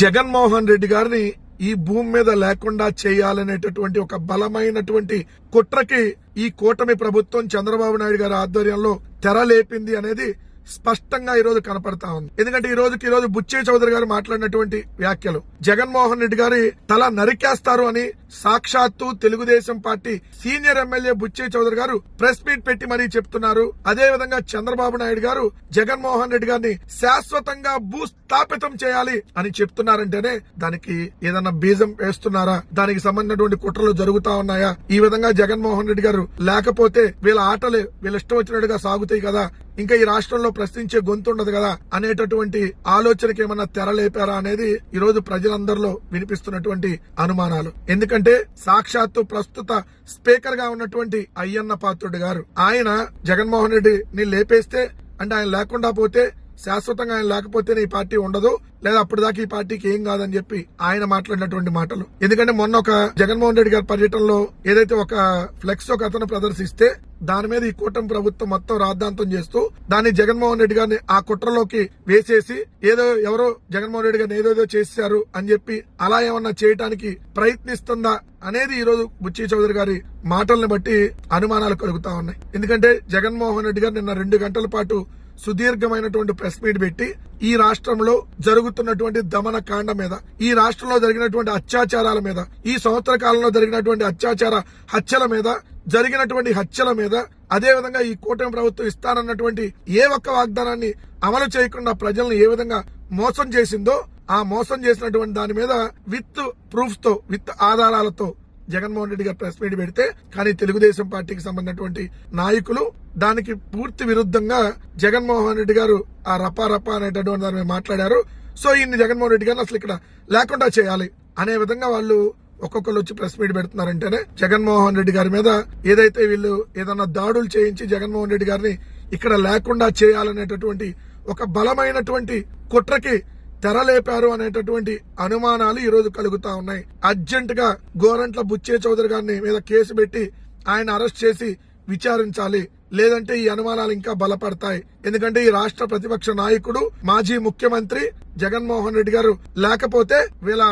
జగన్మోహన్ రెడ్డి గారిని ఈ భూమి మీద లేకుండా చేయాలనేటటువంటి ఒక బలమైనటువంటి కుట్రకి ఈ కూటమి ప్రభుత్వం చంద్రబాబు నాయుడు గారి ఆధ్వర్యంలో తెరలేపింది అనేది స్పష్టంగా ఈ రోజు కనపడతా ఉంది. ఎందుకంటే ఈ రోజుకి ఈ రోజు బుచ్చే చౌదరి గారు మాట్లాడినటువంటి వ్యాఖ్యలు. జగన్మోహన్ రెడ్డి గారి తల నరికేస్తారు అని సాక్షాత్తు Telugudesam party senior MLA Butche Chowdary గారు ప్రెస్ మీట్ పెట్టి మరీ చెప్తున్నారు. అదే విధంగా చంద్రబాబు నాయుడు గారు జగన్మోహన్ రెడ్డి గారిని శాశ్వతంగా బూస్ట్ స్థాపితం చేయాలి అని చెప్తున్నారంటేనే దానికి ఏదన్నా బీజం వేస్తున్నారా? దానికి సంబంధించినటువంటి కుట్రలు జరుగుతా ఉన్నాయా? ఈ విధంగా జగన్మోహన్ రెడ్డి గారు లేకపోతే వీళ్ళ ఆటలు వీళ్ళ ఇష్టం వచ్చినట్టుగా సాగుతాయి కదా? ఇంకా ఈ రాష్ట్రంలో ప్రశ్నించే గొంతు ఉండదు కదా? అనేటటువంటి ఆలోచనకి ఏమన్నా తెరలేపారా అనేది ఈ రోజు ప్రజలందరిలో వినిపిస్తున్నటువంటి అనుమానాలు. ఎందుకంటే సాక్షాత్తు ప్రస్తుత స్పీకర్గా ఉన్నటువంటి అయ్యన్న పాత్రుడు గారు. ఆయన జగన్మోహన్ రెడ్డిని లేపేస్తే అంటే ఆయన లేకుండా పోతే శాశ్వతంగా ఆయన లేకపోతేనే ఈ పార్టీ ఉండదు. లేదా అప్పటిదాకా ఈ పార్టీకి ఏం కాదని చెప్పి ఆయన మాట్లాడినటువంటి మాటలు. ఎందుకంటే మొన్న ఒక జగన్మోహన్ రెడ్డి గారి పర్యటనలో ఏదైతే ఒక ఫ్లెక్స్ ఒక అతను ప్రదర్శిస్తే దాని మీద ఈ కూటమి ప్రభుత్వం మొత్తం రాద్ధాంతం చేస్తూ దాన్ని జగన్మోహన్ రెడ్డి గారిని ఆ కుట్రలోకి వేసేసి ఏదో ఎవరో జగన్మోహన్ రెడ్డి గారిని ఏదేదో చేశారు అని చెప్పి అలా ఏమన్నా చేయటానికి ప్రయత్నిస్తుందా అనేది ఈ రోజు బుచ్చి చౌదరి గారి మాటల్ని బట్టి అనుమానాలు కలుగుతా ఉన్నాయి. ఎందుకంటే జగన్మోహన్ రెడ్డి గారు నిన్న రెండు గంటల పాటు సుదీర్ఘమైనటువంటి ప్రెస్ మీట్ పెట్టి ఈ రాష్ట్రంలో జరుగుతున్నటువంటి దమన కాండ మీద ఈ రాష్ట్రంలో జరిగినటువంటి అత్యాచారాల మీద ఈ సంవత్సర కాలంలో జరిగినటువంటి అత్యాచార హత్యల మీద జరిగినటువంటి హత్యల మీద అదేవిధంగా ఈ కూటమి ప్రభుత్వం ఇస్తానన్నటువంటి ఏ ఒక్క వాగ్దానాన్ని అమలు చేయకుండా ప్రజలను ఏ విధంగా మోసం చేసిందో ఆ మోసం చేసినటువంటి దాని మీద విత్ ప్రూఫ్స్తో విత్ ఆధారాలతో జగన్మోహన్ రెడ్డి గారు ప్రెస్ మీట్ పెడితే కానీ తెలుగుదేశం పార్టీకి సంబంధించినటువంటి నాయకులు దానికి పూర్తి విరుద్ధంగా జగన్మోహన్ రెడ్డి గారు ఆ రపా రపా అనేటటువంటి దాని మీద మాట్లాడారు. సో ఈయన్ని జగన్మోహన్ రెడ్డి గారిని అసలు ఇక్కడ లేకుండా చేయాలి అనే విధంగా వాళ్ళు ఒక్కొక్కరు వచ్చి ప్రెస్ మీట్ పెడుతున్నారంటేనే జగన్మోహన్ రెడ్డి గారి మీద ఏదైతే వీళ్ళు ఏదన్నా దాడులు చేయించి జగన్మోహన్ రెడ్డి గారిని ఇక్కడ లేకుండా చేయాలనేటటువంటి ఒక బలమైనటువంటి కుట్రకి తెరలేపారు అనేటటువంటి అనుమానాలు ఈరోజు కలుగుతా ఉన్నాయి. అర్జెంట్గా గోరంట్ల బుచ్చే చౌదరి గారిని మీద కేసు పెట్టి ఆయన అరెస్ట్ చేసి విచారించాలి. లేదంటే ఈ అనుమానాలు ఇంకా బలపడతాయి. ఎందుకంటే ఈ రాష్ట్ర ప్రతిపక్ష నాయకుడు మాజీ ముఖ్యమంత్రి జగన్మోహన్ రెడ్డి గారు లేకపోతే వీళ్ళ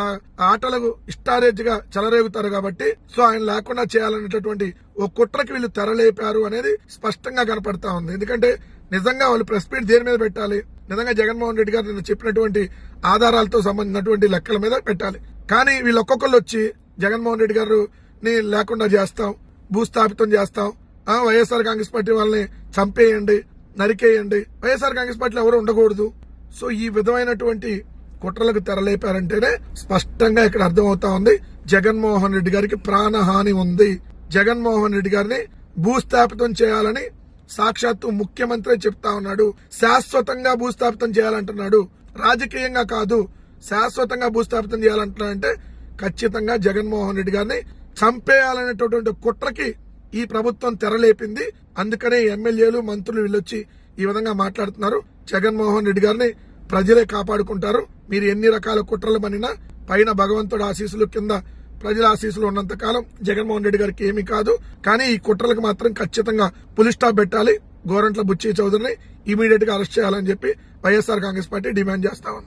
ఆటలకు ఇష్టారేజ్గా చెలరేగుతారు కాబట్టి సో ఆయన లేకుండా చేయాలనేటటువంటి ఓ కుట్రకి వీళ్ళు తెరలేపారు అనేది స్పష్టంగా కనపడతా ఉంది. ఎందుకంటే నిజంగా వాళ్ళు ప్రెస్ మీట్ దేని మీద పెట్టాలి? నిజంగా జగన్మోహన్ రెడ్డి గారు నిన్న చెప్పినటువంటి ఆధారాలతో సంబంధించినటువంటి లెక్కల మీద పెట్టాలి. కానీ వీళ్ళు ఒక్కొక్కరు వచ్చి జగన్మోహన్ రెడ్డి గారు ని లేకుండా చేస్తాం భూస్థాపితం చేస్తాం. ఆ వైఎస్ఆర్ కాంగ్రెస్ పార్టీ వాళ్ళని చంపేయండి నరికేయండి. వైఎస్ఆర్ కాంగ్రెస్ పార్టీలో ఎవరు ఉండకూడదు. సో ఈ విధమైనటువంటి కుట్రలకు తెరలేపారంటేనే స్పష్టంగా ఇక్కడ అర్థమవుతా ఉంది జగన్మోహన్ రెడ్డి గారికి ప్రాణహాని ఉంది. జగన్మోహన్ రెడ్డి గారిని భూస్థాపితం చేయాలని సాక్షాత్తు ముఖ్యమంత్రి చెప్తా ఉన్నాడు. శాశ్వతంగా భూస్థాపితం చేయాలంటున్నాడు. రాజకీయంగా కాదు శాశ్వతంగా భూస్థాపితం చేయాలంటున్నాడంటే ఖచ్చితంగా జగన్మోహన్ రెడ్డి గారిని చంపేయాలనేటటువంటి కుట్రకి ఈ ప్రభుత్వం తెరలేపింది. అందుకనే ఎమ్మెల్యేలు మంత్రులు వీళ్ళొచ్చి ఈ విధంగా మాట్లాడుతున్నారు. జగన్మోహన్ రెడ్డి గారిని ప్రజలే కాపాడుకుంటారు. మీరు ఎన్ని రకాల కుట్రలు మనినా పైన భగవంతుడు ఆశీస్సులు కింద ప్రజల ఆశీస్సులు ఉన్నంత కాలం జగన్మోహన్ రెడ్డి గారికి ఏమీ కాదు. కానీ ఈ కుట్రలకు మాత్రం ఖచ్చితంగా పులి స్టాప్ పెట్టాలి. గోరంట్ల బుచ్చి చౌదరిని ఇమీడియట్గా అరెస్ట్ చేయాలని చెప్పి వైఎస్ఆర్ కాంగ్రెస్ పార్టీ డిమాండ్ చేస్తా ఉంది.